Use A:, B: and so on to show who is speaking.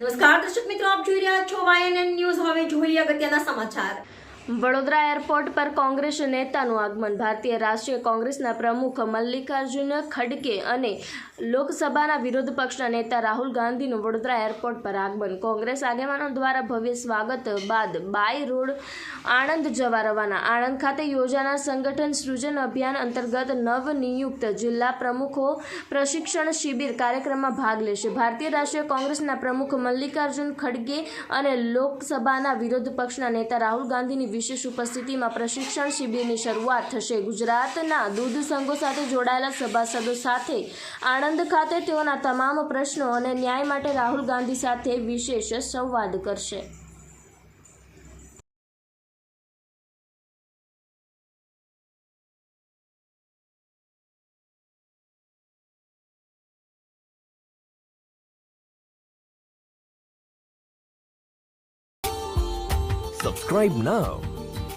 A: નમસ્કાર દર્શક મિત્રો આપ જોઈ રહ્યા છો વાયએનએન ન્યૂઝ હવે જોઈએ અગત્યના સમાચાર.
B: વડોદરા એરપોર્ટ પર કોંગ્રેસ નેતાનું આગમન. ભારતીય રાષ્ટ્રીય કોંગ્રેસના પ્રમુખ મલ્લિકાર્જુન ખડકે અને લોકસભાના વિરોધ પક્ષના નેતા રાહુલ ગાંધીનું વડોદરા એરપોર્ટ પર આગમન. કોંગ્રેસ આગેવાનો દ્વારા ભવ્ય સ્વાગત બાદ બાય રોડ આણંદ જવા રવાના. આણંદ ખાતે યોજાનાર સંગઠન સૃજન અભિયાન અંતર્ગત નવનિયુક્ત જિલ્લા પ્રમુખો પ્રશિક્ષણ શિબિર કાર્યક્રમમાં ભાગ લેશે. ભારતીય રાષ્ટ્રીય કોંગ્રેસના પ્રમુખ મલ્લિકાર્જુન ખડગે અને લોકસભાના વિરોધ પક્ષના નેતા રાહુલ ગાંધીની વિશેષ ઉપસ્થિતિમાં પ્રશિક્ષણ શિબિરની શરૂઆત થશે. ગુજરાતના દૂધ સંઘો સાથે જોડાયેલા સભાસદો સાથે આણંદ ખાતે તેઓના તમામ પ્રશ્નો અને ન્યાય માટે રાહુલ ગાંધી સાથે વિશેષ સંવાદ કરશે.
C: Subscribe now